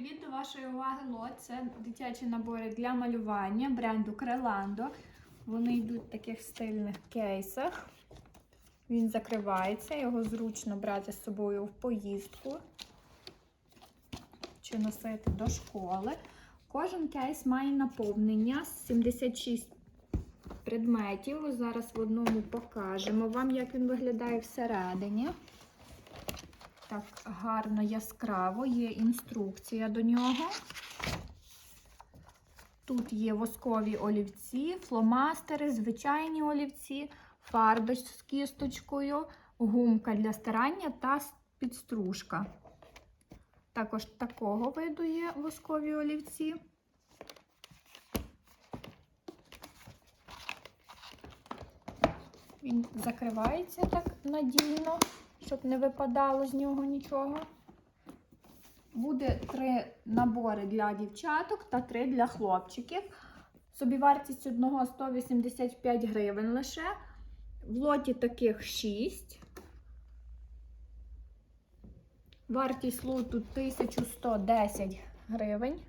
привіт! До вашої уваги лот. Це дитячі набори для малювання бренду Креландо. Вони йдуть в таких стильних кейсах. Він закривається, його зручно брати з собою в поїздку чи носити до школи. Кожен кейс має наповнення 76 предметів. Зараз в одному покажемо вам, як він виглядає всередині. Так, гарно яскраво, є інструкція до нього. Тут є воскові олівці, фломастери, звичайні олівці, фарби з кісточкою, гумка для старання та підстружка. Також такого виду є воскові олівці. Він закривається так надійно, щоб не випадало з нього нічого. Буде три набори для дівчаток та три для хлопчиків. Собівартість одного 185 гривень лише. В лоті таких 6. Вартість лоту 1110 гривень.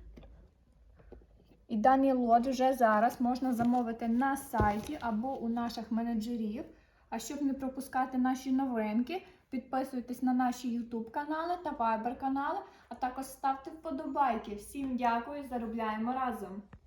І даний лот вже зараз можна замовити на сайті або у наших менеджерів. А щоб не пропускати наші новинки, підписуйтесь на наші YouTube канали та Viber канали, а також ставте вподобайки. Всім дякую, заробляємо разом!